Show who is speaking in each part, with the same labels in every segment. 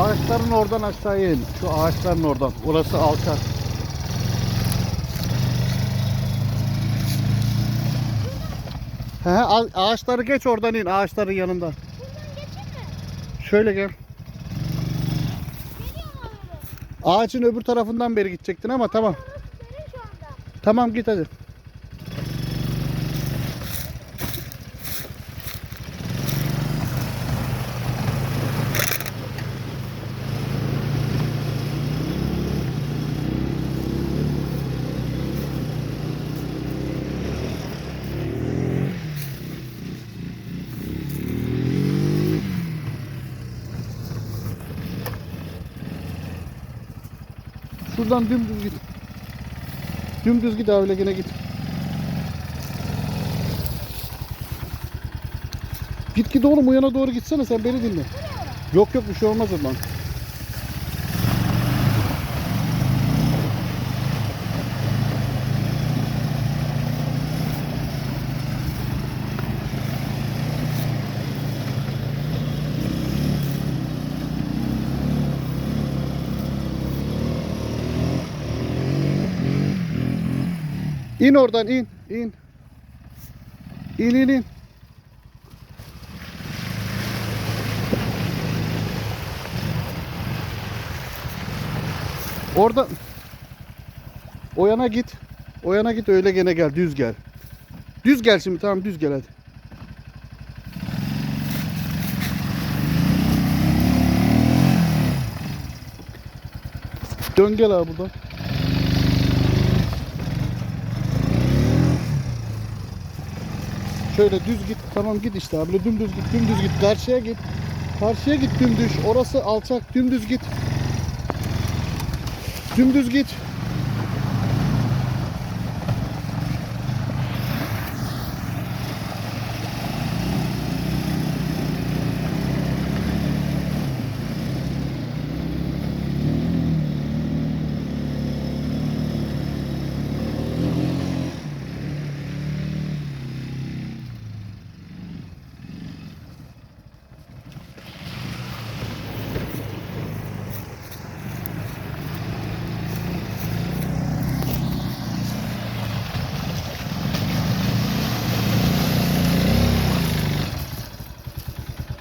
Speaker 1: ağaçların oradan aşağıya in. Şu ağaçların oradan. Orası alçak. He, ağaçları geç oradan in. Ağaçların yanında.
Speaker 2: Buradan?
Speaker 1: Şöyle gel. Ağacın öbür tarafından beri gidecektin ama tamam. Tamam git hadi. Şuradan dümdüz git. Dümdüz git öyle yine git. Git git oğlum o doğru gitsene sen beni dinle. Yok yok bir şey olmaz ondan. İn oradan in in. İn in in. Orada o yana git. O yana git öyle gene gel düz gel. Düz gel şimdi tamam düz gel hadi. Dön gel abi buradan. Şöyle düz git. Tamam git işte abi. Dümdüz git. Dümdüz git. Karşıya git. Karşıya git dümdüz. Orası alçak. Dümdüz git. Dümdüz git.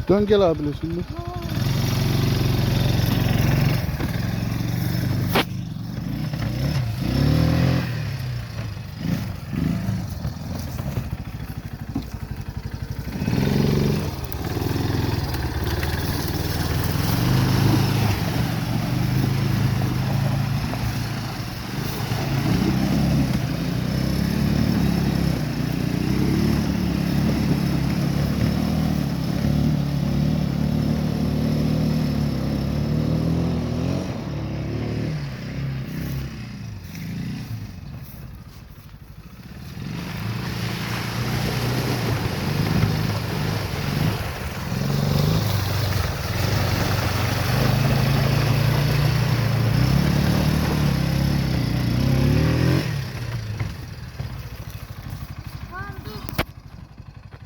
Speaker 1: Dön gel abiyle şimdi.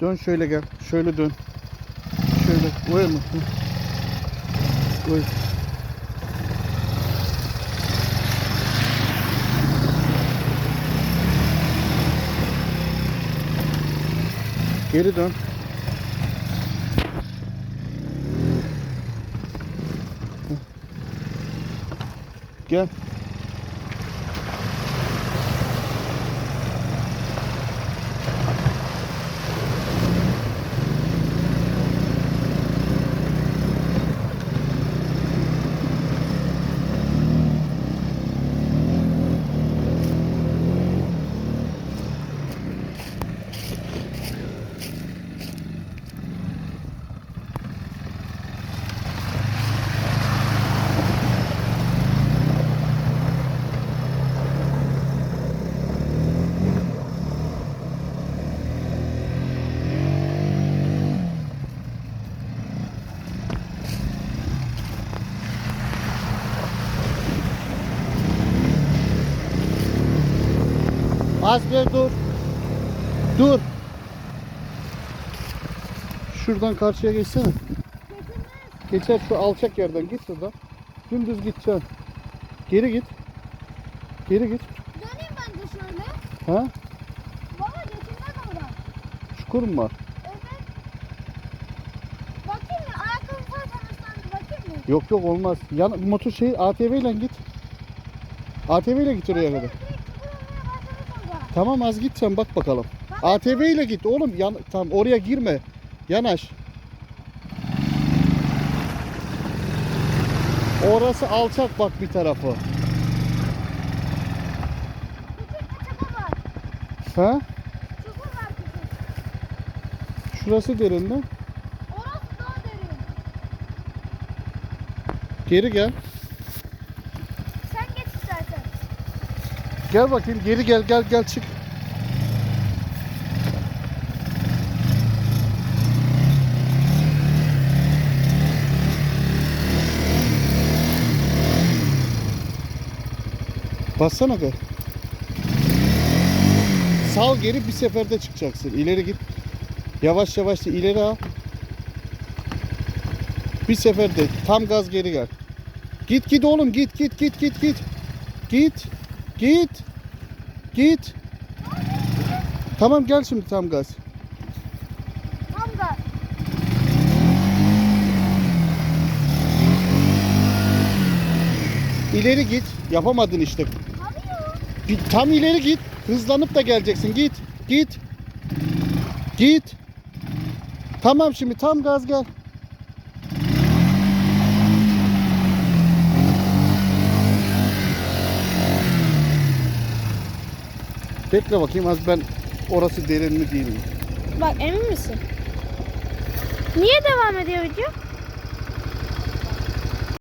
Speaker 1: Dön şöyle gel. Şöyle dön. Şöyle. Oya mı? Oy. Geri dön. Gel. Az bir dur. Dur. Şuradan karşıya geçsene. Geçer şu alçak yerden git şuradan. Dümdüz gideceksin. Geri git. Geri git.
Speaker 2: Döneyim bence şöyle.
Speaker 1: Ha?
Speaker 2: Baba geçilmez orada.
Speaker 1: Çukur mu var?
Speaker 2: Evet. Bakayım mı? Ayakkabı falan tanışlandı. Bakayım mı?
Speaker 1: Yok yok olmaz. Yan, motor şey ATV ile git. ATV ile git oraya kadar. Tamam az git sen bak bakalım.
Speaker 2: Tamam.
Speaker 1: ATV ile git oğlum. Yan, tamam oraya girme. Yanaş. Orası alçak bak bir tarafı. Ha?
Speaker 2: Çukur var küçük.
Speaker 1: Şurası derin mi?
Speaker 2: Orası daha derin.
Speaker 1: Geri gel.
Speaker 2: Sen geç istersen.
Speaker 1: Gel bakayım geri gel gel gel çık. Bassana be. Sal geri bir seferde çıkacaksın. İleri git. Yavaş yavaş ileri al. Bir seferde tam gaz geri gel. Git git oğlum git git git git git. Git. Git. Git. Tamam gel şimdi tam gaz.
Speaker 2: Tam gaz.
Speaker 1: İleri git. Yapamadın işte. Bir tam ileri git. Hızlanıp da geleceksin. Git. Git. Git. Tamam şimdi tam gaz gel. Bekle bakayım az ben orası derin mi değil mi?
Speaker 2: Bak emin misin? Niye devam ediyor video?